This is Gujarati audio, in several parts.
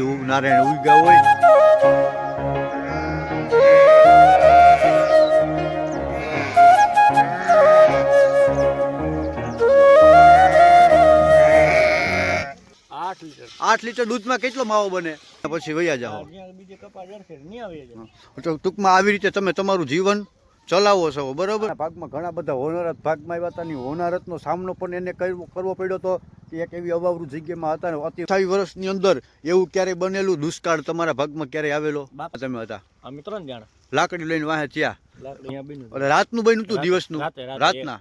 નારાયણ ઉગ્યા હોય. આઠ લીટર. દૂધમાં કેટલો માવો બને? પછી વૈયા જાઓ. ટૂંકમાં આવી રીતે તમે તમારું જીવન ચલાવો છો બરોબર? ભાગમાં ઘણા બધા હોનારત ભાગમાં આવ્યા હતા ની હોનારતનો સામનો પણ એને કરવો કરવો પડ્યો તો એક એવી અવાવરૂ જગ્યામાં હતા ને અતિ અઠાવીસ વર્ષની અંદર એવું ક્યારેય બનેલું? દુષ્કાળ તમારા ભાગમાં ક્યારેય આવેલો? બાપ. તમે હતા? અમે ત્રણ જણા. લાકડી લઈને વાહે થયા? રાતનું બન્યું હતું દિવસનું? રાતે રાતે રાતના?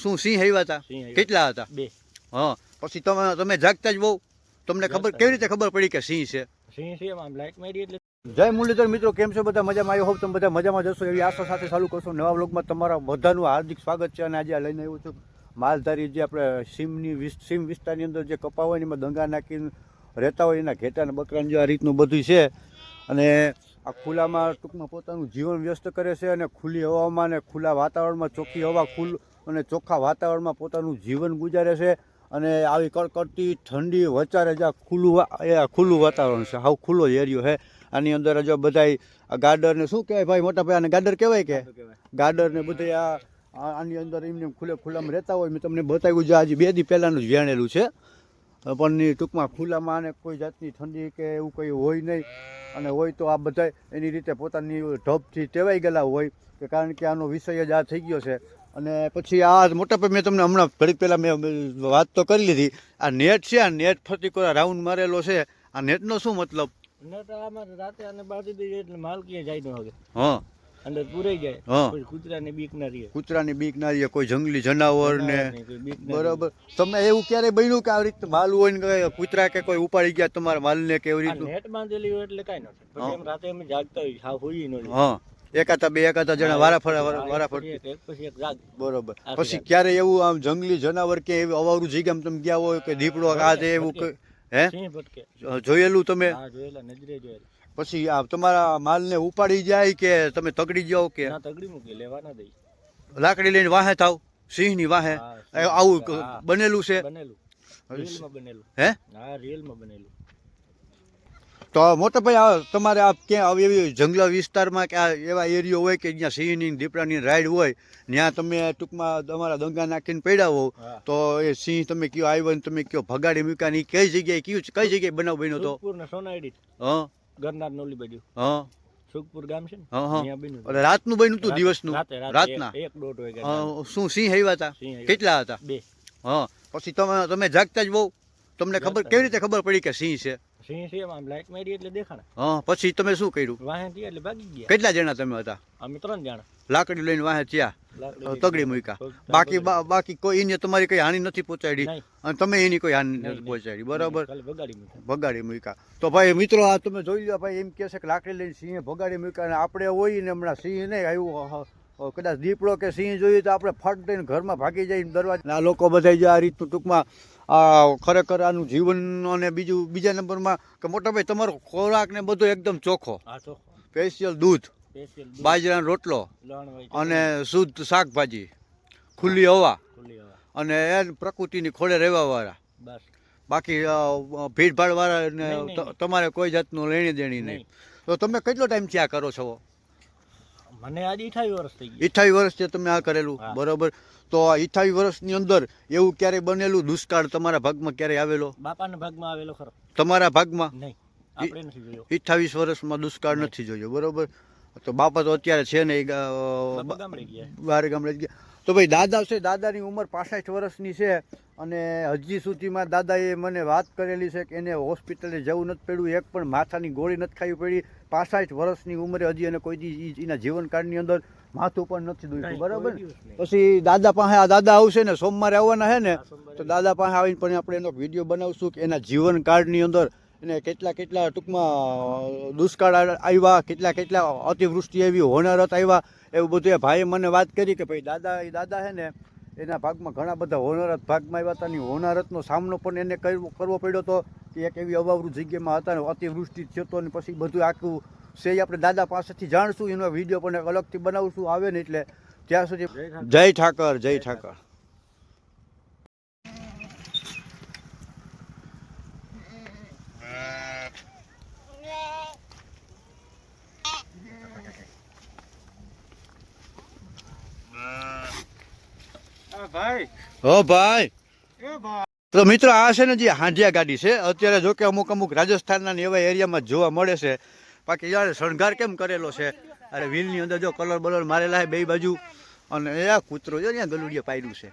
શું સિંહ આવ્યા હતા? કેટલા હતા? બે. હા પછી તમે તમે જાગતા જ બહુ? તમને ખબર કેવી રીતે ખબર પડી કે સિંહ છે? સિંહ છે આમ લાઈટ મારી એટલે જય મુરલીધર મિત્રો, કેમ છો? બધા મજામાં? આવ્યો હોપ તમે બધા મજામાં જશો એવી આશા સાથે ચાલુ કરશો. નવા વ્લોગમાં તમારા બધાનું હાર્દિક સ્વાગત છે અને આજે લઈને આવ્યો છું. માલધારી જે આપણે સીમની સીમ વિસ્તારની અંદર જે કપા હોય એમાં દંગા નાખીને રહેતા હોય, એના ઘેટા અને બકરાને જે આ રીતનું બધું છે. અને આ ખુલ્લામાં ટૂંકમાં પોતાનું જીવન વ્યસ્ત કરે છે અને ખુલ્લી હવામાં અને ખુલ્લા વાતાવરણમાં, ચોખ્ખી હવા ખુલ્લ અને ચોખ્ખા વાતાવરણમાં પોતાનું જીવન ગુજારે છે. અને આવી કડકડતી ઠંડી વચારે આ ખુલ્લું એ ખુલ્લું વાતાવરણ છે. હાવ ખુલ્લો એરિયો છે આની અંદર જો બધાય આ ગાર્ડર ને શું કહેવાય ભાઈ મોટા ભાઈ આને ગાર્ડર કહેવાય કે? ગાર્ડર ને બધે આ આની અંદર એમને ખુલ્લે ખુલ્લામાં રહેતા હોય મેં તમને બતાવ્યું છે આજે બે દી પહેલાંનું જ વેણેલું છે. પણ ટૂંકમાં ખુલ્લામાં આને કોઈ જાતની ઠંડી કે એવું કંઈ હોય નહીં. અને હોય તો આ બધા એની રીતે પોતાની ઢબથી ટેવાઈ ગયેલા હોય કે કારણ કે આનો વિષય જ આ થઈ ગયો છે. અને પછી આ મોટા ભાઈ મેં તમને હમણાં ઘડીક પહેલાં મેં વાત તો કરી લીધી. આ નેટ છે આ નેટ ફરતી કોઈ રાઉન્ડ મારેલો છે. આ નેટનો શું મતલબ? ન તો આમાં રાતે અને બાંધી દઈએ એટલે માલ જાય ન હવે. હા. અંદર પૂરાઈ જાય. પછી કૂતરાની બીક ના રહે. કૂતરાની બીક ના રહે કોઈ જંગલી જનાવર ને ના. બરાબર. તમે એવું ક્યારે બન્યું કે આવી રીતે માલ હોય ને કૂતરા કે કોઈ ઉપાડી ગયા તમારા માલને કે એવી આ રીતનું? નેટ બાંધેલી હોય એટલે કઈ ન પછી એમ રાતે અમે જાગતા હોય હા હોઈ ન હા. એકાતા બે એકાતા જણા વારા ફરા વારા એક પછી એક, જાગ. બરોબર. પછી ક્યારે એવું આમ જંગલી જનાવર કે એવી અવારું જગ્યામાં તમે ગયા હોય કે દીપડો આ તે એવું હે? જોયેલું તમે? હા જોયેલા નજરે જોયેલા. પછી આ તમારા માલને ઉપાડી જાય કે તમે તગડી જાઓ કે? તગડી મૂકી લેવા ના દઈ લાકડી લઈને વાહે થાવ? સિંહની વાહે? આવું બનેલું છે? બનેલું. બનેલું. હે? હા રિયલમાં બનેલું. તો મોટા ભાઈ આ તમારે આ ક્યાં આવી એવી જંગલ વિસ્તારમાં કે આ એવા એરિયો હોય કે જ્યાં સિંહની દીપડાની રાઈડ હોય ત્યાં તમે ટૂંકમાં તમારા દંગા નાખીને પડ્યા હો. તો એ સિંહ તમે કયો આવ્યો ને તમે કયો ભગાડી મૂક્યા ની કઈ જગ્યાએ કયું કઈ જગ્યાએ બનાવ બન્યો તો? સોનાઈડી હા? ગરનાર નોલી બાજુ. હા? સુખપુર ગામ છે ને? રાતનું બન્યું હતું દિવસનું? રાતે રાતે રાતના? એક દોઢ વાગ્યા શું સિંહ આવ્યા હતા? કેટલા હતા? બે. હા પછી તમે તમે જાગતા જ બહુ તમને ખબર કેવી રીતે ખબર પડી કે સિંહ છે? સિંહ છે આમ લાઈટ મારી એટલે દેખાણા. હા પછી તમે શું કર્યું? વાહે થયા એટલે ભાગી ગયા. કેટલા જણા તમે હતા? અમે ત્રણ જણા. લાકડી લઈને વાહે થયા? તગડી મૂક્યા. બાકી બાકી કોઈ એને તમારી કઈ હાનિ નથી પહોંચાડી? અને તમે એની કોઈ હાનિ નથી પહોંચાડી. બરાબર? ભગાડી મૂક્યા. તો ભાઈ મિત્રો આ તમે જોઈ લો ભાઈ એમ કહે છે કે લાકડી લઈને સિંહે ભગાડી મૂક્યા અને આપણે હોય ને હમણાં સિંહ નહીં આવ્યું કદાચ દીપડો કે સિંહ જોઈએ તો આપણે ફટ દઈને ઘરમાં ભાગી જાય દરવાજા આ લોકો બધા જે આ રીતનું ટૂંકમાં આ ખરેખર આનું જીવન અને બીજું બીજા નંબરમાં કે મોટા ભાઈ તમારો ખોરાક ને બધો એકદમ ચોખ્ખો. સ્પેશિયલ દૂધ બાજરાનો રોટલો અને શુદ્ધ શાકભાજી ખુલ્લી હવા અને એ પ્રકૃતિની ખોળે રહેવાવાળા. બાકી ભીડભાડ વાળા ને નહીં, નહીં. ત- તમારે કોઈ જાતનું લેણી દેણી નહીં. નહીં. તો તમે કેટલો ટાઈમ આ કરો છો? મને આજ અઠાવીસ વર્ષ થઈ ગયા અઠાવી વર્ષ છે તમે આ કરેલું. બરોબર. તો આ અઠાવીસ વર્ષની અંદર એવું ક્યારે બનેલું? દુષ્કાળ તમારા ભાગમાં ક્યારે આવેલો? બાપાના ભાગમાં આવેલો ખરો. તમારા ભાગમાં? નહીં આપણે નથી જોયો. અઠાવીસ વર્ષમાં દુષ્કાળ નથી જોયો. બરોબર. તો બાપા તો અત્યારે છે ને બારે ગામડે ગયા. તો ભાઈ દાદા છે દાદાની ઉંમર પાસઠ વર્ષની છે અને હજી સુધીમાં દાદાએ મને વાત કરેલી છે કે એને હોસ્પિટલે જવું નથી પડ્યું એક પણ માથાની ગોળી નથી ખાવી પડી. પાસઠ વર્ષની ઉંમરે હજી એને કોઈ દી એના જીવનકાળની અંદર માથું પણ નથી દુખ્યું. બરાબર. પછી દાદા પાસે આ દાદા આવશે ને સોમવારે આવવાના છે ને તો દાદા પાસે આવીને પણ આપણે એનો વીડિયો બનાવશું કે એના જીવનકાળની અંદર એને કેટલા કેટલા ટૂંકમાં દુષ્કાળ આવ્યા કેટલા કેટલા અતિવૃષ્ટિ આવી હોનારત આવ્યા એવું બધું એ ભાઈએ મને વાત કરી કે ભાઈ દાદા એ દાદા છે ને એના ભાગમાં ઘણા બધા હોનારત ભાગમાં આવ્યા હતા અને હોનારતનો સામનો પણ એને કરવો કરવો પડ્યો હતો કે એક એવી અવાવરૂ જગ્યામાં હતા ને અતિવૃષ્ટિ થયો હતો અને પછી બધું આખું છે આપણે દાદા પાસેથી જાણશું એનો વીડિયો પણ અલગથી બનાવશું આવે ને એટલે ત્યાં સુધી જય ઠાકર. જય ઠાકર હો ભાઈ. તો મિત્રો આ છે ને જે હાંડિયા ગાડી છે અત્યારે જો કે અમુક અમુક રાજસ્થાનના એવા એરિયામાં જોવા મળે છે. બાકી યાર શણગાર કેમ કરેલો છે? અરે વ્હીલની અંદર જો કલર બલર મારેલા છે બે બાજુ. અને એ કૂતરો જો ત્યાં ગલુડિયા પાડ્યું છે.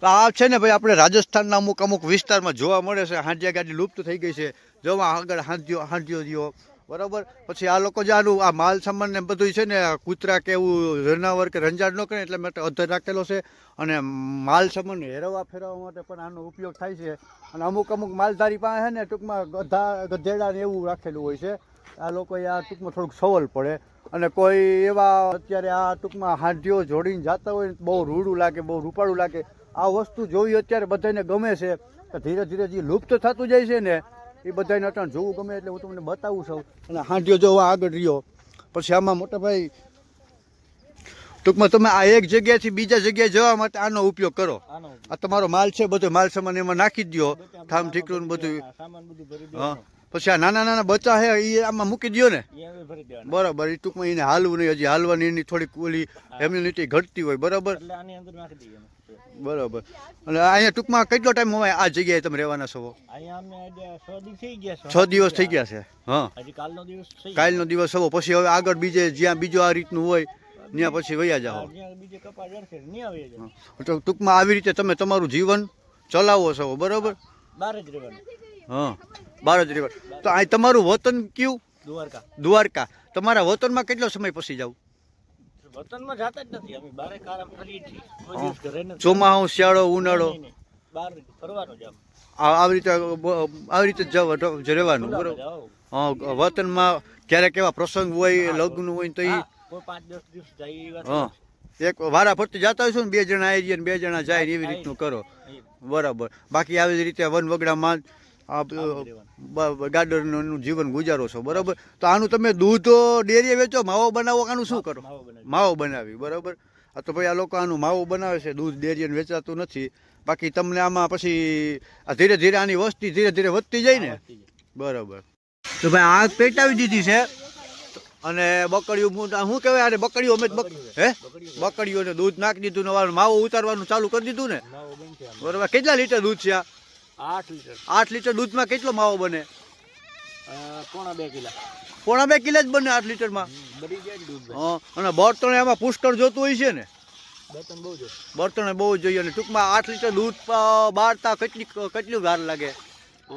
તો આ છે ને ભાઈ આપણે રાજસ્થાનના અમુક અમુક વિસ્તારમાં જોવા મળે છે હાંડિયા ગાડી લુપ્ત થઈ ગઈ છે. જોવા આગળ હાંડિયો હાંડિયો દિયો બરાબર? પછી આ લોકો જે આનું આ માલ સામાન ને બધું છે ને કૂતરા કે એવું જનાવર કે રંજાડ ન કરે એટલે માટે અધર રાખેલો છે. અને માલ સામાન હેરવા ફેરવવા માટે પણ આનો ઉપયોગ થાય છે. અને અમુક અમુક માલધારી પાસે છે ને, ટૂંકમાં ગધા, ગધેડા ને એવું રાખેલું હોય છે. આ લોકોએ આ ટૂંકમાં થોડુંક સવલ પડે. અને કોઈ એવા અત્યારે આ ટૂંકમાં હાંડીઓ જોડીને જતા હોય બહુ રૂડું લાગે, બહુ રૂપાળું લાગે. આ વસ્તુ જોવી અત્યારે બધાને ગમે છે. ધીરે ધીરે જે લુપ્ત થતું જાય છે ને એ બધાને અટાણ જોવું ગમે એટલે હું તમને બતાવું છું. અને હાંડિયો જો આગળ રહ્યો પછી આમાં મોટા ભાઈ ટૂંકમાં તમે આ એક જગ્યાએથી બીજા જગ્યાએ જવા માટે આનો ઉપયોગ કરો. આ તમારો માલ છે બધો માલ સામાન એમાં નાખી દો ઠામ ઠીકરું બધું. હા. પછી આ નાના નાના બચ્ચા છે એ આમાં મૂકી દો ને. બરાબર એ ટૂંકમાં એને હાલવું નહીં હજી હાલવાની એની થોડીક ઓલી ઇમ્યુનિટી ઘટતી હોય બરાબર. બરાબર. અને અહીંયા ટૂંકમાં કેટલો ટાઈમ હોય આ જગ્યાએ તમે રહેવાના છો? છ દિવસ થઈ ગયા છ હા. કાલનો દિવસ હવો પછી હવે આગળ બીજે જ્યાં બીજું આ રીતનું હોય ત્યાં પછી વયા. જાઓ. તો ટૂંકમાં આવી રીતે તમે તમારું જીવન ચલાવો છો બરાબર? બહાર જ રહેવાનું. હા. બાર રિવર. તો આ તમારું વતન કયું? દ્વારકા. દ્વારકા. તમારા વતનમાં કેટલો સમય પછી જાવ? વતનમાં જાતા જ નથી. અમે બારે કારમ ફરીએ છીએ. કોઈ ઘરે નથી. ચોમાસું શિયાળો ઉનાળો. બહાર ફરવાનું જ આ- આવી રીતે આવી રીતે જ રહેવાનું બરાબર? હા વતનમાં ક્યારેક એવા પ્રસંગ હોય લગ્ન હોય તો એ પાંચ દસ દિવસ જાય હા. એક વારા ફરતી જતા હોય છો ને બે જણા આવી જાય ને બે જણા જાય એવી રીતનું કરો. બરાબર. બાકી આવી જ રીતે વન વગડામાં ગાર્ડનનું જીવન ગુજારો છો બરાબર? તો આનું તમે દૂધ ડેરીએ વેચો માવો બનાવો આનું શું કરો? માવો બનાવી. બરાબર? આ તો ભાઈ આ લોકો આનું માવો બનાવે છે દૂધ ડેરીએ વેચાતું નથી. બાકી તમને આમાં પછી આ ધીરે ધીરે આની વસ્તી ધીરે ધીરે વધતી જાય ને? બરાબર. તો ભાઈ આ પેટાવી દીધી છે અને બકડીયું હું શું કહેવાય અરે બકડીઓ અમે હે? બકડીઓને દૂધ નાખી દીધું ને માવો ઉતારવાનું ચાલુ કરી દીધું ને? બરાબર કેટલા લીટર દૂધ છે આ? આઠ લીટર. આઠ લીટર દૂધમાં કેટલો માવો બને? પોણા બે કિલા. પોણા બે કિલો જ બને આઠ લીટરમાં? બળી જાય દૂધ હા અને બળતણ એમાં પુષ્કળ જોતું હોય છે ને? બળતણ બહુ જોઈએ બળતણ બહુ જોઈએ અને ટૂંકમાં આઠ લીટર દૂધ બાળતા કેટલી કેટલી વાર લાગે?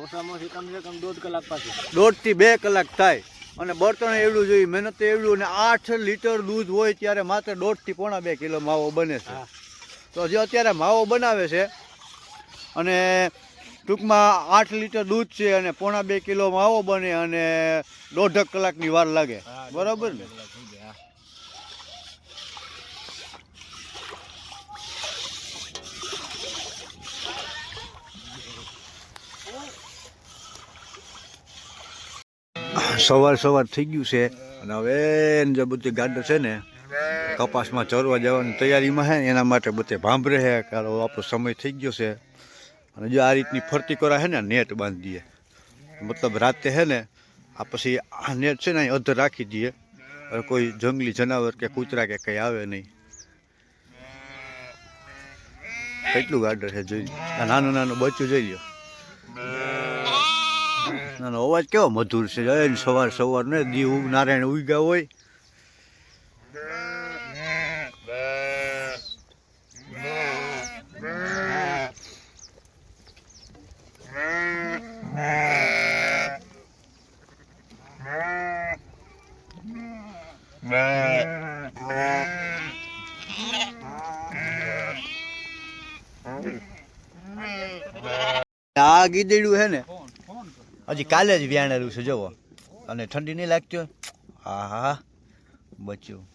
ઓછામાં ઓછી કમસે કમ દોઢ કલાક પાછી. દોઢથી બે કલાક થાય. અને બળતણ એવડું જોઈએ મહેનત એવડું અને આઠ લીટર દૂધ હોય ત્યારે માત્ર દોઢથી પોણા બે કિલો માવો બને છે. તો જે અત્યારે માવો બનાવે છે અને ટૂંકમાં આઠ લીટર દૂધ છે અને પોણા બે કિલો માવો બને અને દોઢક કલાકની વાર લાગે. બરાબર ને. સવાર સવાર થઈ ગયું છે અને હવે જે બધી ગાડો છે ને કપાસમાં ચરવા જવાની તૈયારીમાં છે એના માટે બધે ભાંભરે છે કારો આપણો સમય થઈ ગયો છે. અને જો આ રીતની ફરતી કરા છે ને નેટ બાંધી દઈએ મતલબ રાતે છે ને, આ પછી આ નેટ છે ને, અહીં અધર રાખી દઈએ. કોઈ જંગલી જનાવર કે કૂતરા કે કંઈ આવે નહીં. કેટલું ગાડર છે, જોઈ આ નાનું નાનું બચ્ચું જોઈ લો નાનો અવાજ કેવો મધુર છે. સવાર સવાર ને દીવ નારાયણ ઉગ્યા હોય. આ ગીદડું છે ને, હજી કાલે જ વ્યાણેલું છે, જુઓ. અને ઠંડી નહીં લાગતી હા હા. બચ્યું.